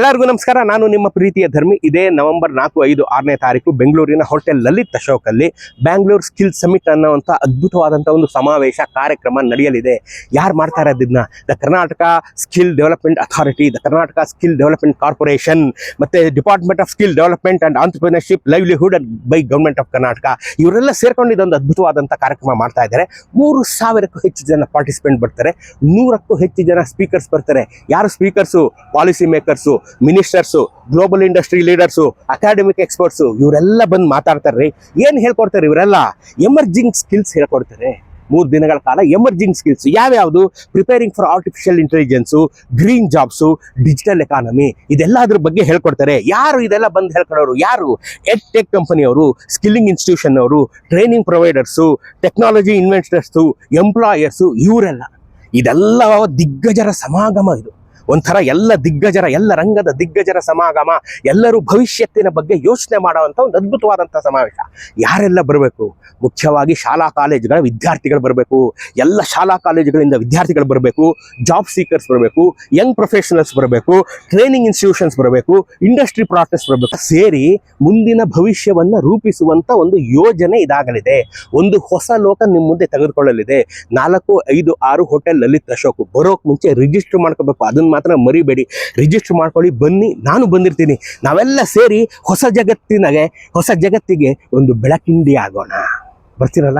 ಎಲ್ಲರಿಗೂ ನಮಸ್ಕಾರ. ನಾನು ನಿಮ್ಮ ಪ್ರೀತಿಯ ಧರ್ಮಿ. ಇದೇ ನವೆಂಬರ್ ನಾಲ್ಕು, ಐದು, ಆರನೇ ತಾರೀಕು ಬೆಂಗಳೂರಿನ ಹೋಟೆಲ್ ಲಲಿತ್ ಅಶೋಕಲ್ಲಿ ಬ್ಯಾಂಗ್ಳೂರ್ ಸ್ಕಿಲ್ ಸಮಿಟ್ ಅನ್ನೋಂಥ ಅದ್ಭುತವಾದಂಥ ಒಂದು ಸಮಾವೇಶ, ಕಾರ್ಯಕ್ರಮ ನಡೆಯಲಿದೆ. ಯಾರು ಮಾಡ್ತಾ ಇರೋದನ್ನ the Karnataka skill development authority, the Karnataka skill development corporation, ಮತ್ತೆ department of skill development and entrepreneurship, livelihood by government of Karnataka ಇವರೆಲ್ಲ ಸೇರ್ಕೊಂಡು ಇದೊಂದು ಅದ್ಭುತವಾದಂಥ ಕಾರ್ಯಕ್ರಮ ಮಾಡ್ತಾ ಇದ್ದಾರೆ. ಮೂರು ಸಾವಿರಕ್ಕೂ ಹೆಚ್ಚು ಜನ ಪಾರ್ಟಿಸಿಪೆಂಟ್ ಬರ್ತಾರೆ. ನೂರಕ್ಕೂ ಹೆಚ್ಚು ಜನ ಸ್ಪೀಕರ್ಸ್ ಬರ್ತಾರೆ. ಯಾರು speakers policy makers ministers, global industry leaders, academic experts, ಇವರೆಲ್ಲ ಬಂದು ಮಾತಾಡ್ತಾರೆ ಏನು ಹೇಳ್ಕೊಡ್ತಾರೆ ಇವರೆಲ್ಲ? ಎಮರ್ಜಿಂಗ್ ಸ್ಕಿಲ್ಸ್ ಹೇಳ್ಕೊಡ್ತಾರೆ. ಮೂರು ದಿನಗಳ ಕಾಲ ಎಮರ್ಜಿಂಗ್ ಸ್ಕಿಲ್ಸ್. ಯಾವ್ಯಾವುದು? Preparing for artificial intelligence, green jobs, digital economy ಇದೆಲ್ಲ ಅದ್ರ ಬಗ್ಗೆ ಹೇಳ್ಕೊಡ್ತಾರೆ. ಯಾರು ಇದೆಲ್ಲ ಬಂದು ಹೇಳ್ಕೊಡೋರು? ಯಾರು? ಎಡ್ ಟೆಕ್ ಕಂಪನಿಯವರು, ಸ್ಕಿಲ್ಲಿಂಗ್ ಇನ್ಸ್ಟಿಟ್ಯೂಷನ್ ಅವರು training providers, technology investors employers, ಇವರೆಲ್ಲ. ಇದೆಲ್ಲ ದಿಗ್ಗಜರ ಸಮಾಗಮ ಇದು. ಒಂಥರ ಎಲ್ಲ ದಿಗ್ಗಜರ, ಎಲ್ಲ ರಂಗದ ದಿಗ್ಗಜರ ಸಮಾಗಮ, ಎಲ್ಲರೂ ಭವಿಷ್ಯತ್ತಿನ ಬಗ್ಗೆ ಯೋಚನೆ ಮಾಡುವಂಥ ಒಂದು ಅದ್ಭುತವಾದಂಥ ಸಮಾವೇಶ. ಯಾರೆಲ್ಲ ಬರಬೇಕು? ಮುಖ್ಯವಾಗಿ ಶಾಲಾ ಕಾಲೇಜುಗಳ ವಿದ್ಯಾರ್ಥಿಗಳು ಬರಬೇಕು, ಎಲ್ಲ ಶಾಲಾ ಕಾಲೇಜುಗಳಿಂದ ವಿದ್ಯಾರ್ಥಿಗಳು ಬರಬೇಕು ಜಾಬ್ ಸೀಕರ್ಸ್ ಬರಬೇಕು ಯಂಗ್ ಪ್ರೊಫೆಷನಲ್ಸ್ ಬರಬೇಕು ಟ್ರೈನಿಂಗ್ ಇನ್ಸ್ಟಿಟ್ಯೂಷನ್ಸ್ ಬರಬೇಕು ಇಂಡಸ್ಟ್ರಿ ಪ್ರಾಕ್ಟೀಸ್ ಬರಬೇಕು. ಸೇರಿ ಮುಂದಿನ ಭವಿಷ್ಯವನ್ನ ರೂಪಿಸುವಂತ ಒಂದು ಯೋಜನೆ ಇದಾಗಲಿದೆ. ಒಂದು ಹೊಸ ಲೋಕ ನಿಮ್ಮ ಮುಂದೆ ತೆಗೆದುಕೊಳ್ಳಲಿದೆ. ನಾಲ್ಕು, ಐದು, ಆರು ಹೋಟೆಲ್ ಲಲಿತ್ ಅಶೋಕ್ ಬರೋಕ್ ಮುಂಚೆ ರಿಜಿಸ್ಟರ್ ಮಾಡ್ಕೋಬೇಕು. ಅದನ್ನ ಮಾತ್ರ ಮರಿಬೇಡಿ. ರಿಜಿಸ್ಟರ್ ಮಾಡ್ಕೊಳ್ಳಿ, ಬನ್ನಿ, ನಾನು ಬಂದಿರ್ತೀನಿ. ನಾವೆಲ್ಲ ಸೇರಿ ಹೊಸ ಜಗತ್ತಿನಾಗೆ, ಹೊಸ ಜಗತ್ತಿಗೆ ಒಂದು ಬೆಳಕಿಂಡಿ ಆಗೋಣ. ಬರ್ತೀರಲ್ಲ?